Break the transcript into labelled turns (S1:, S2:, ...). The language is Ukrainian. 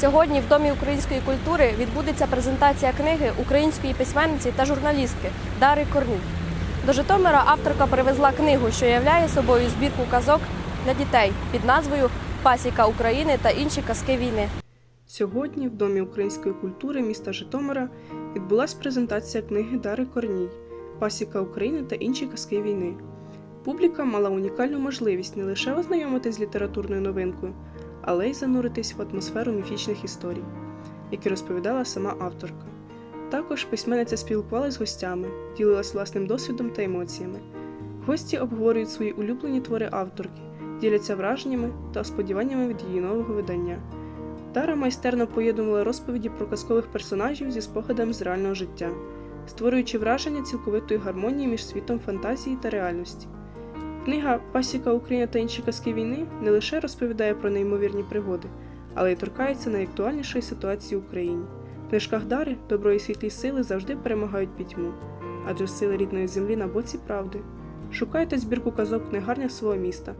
S1: Сьогодні в Домі української культури відбудеться презентація книги української письменниці та журналістки Дари Корній. До Житомира авторка привезла книгу, що являє собою збірку казок для дітей під назвою Пасіка України та інші казки війни.
S2: Сьогодні в Домі української культури міста Житомира відбулася презентація книги Дари Корній Пасіка України та інші казки війни. Публіка мала унікальну можливість не лише ознайомитись з літературною новинкою, але й зануритись в атмосферу міфічних історій, які розповідала сама авторка. Також письменниця спілкувалася з гостями, ділилась власним досвідом та емоціями. Гості обговорюють свої улюблені твори авторки, діляться враженнями та сподіваннями від її нового видання. Тара майстерно поєднувала розповіді про казкових персонажів зі спогадами з реального життя, створюючи враження цілковитої гармонії між світом фантазії та реальності. Книга Пасіка Україна та інші казки війни не лише розповідає про неймовірні пригоди, але й торкається найактуальнішої ситуації в Україні. В книжках Дари добро і світлі сили завжди перемагають пітьму, адже сили рідної землі на боці правди. Шукайте збірку казок в книгарнях свого міста.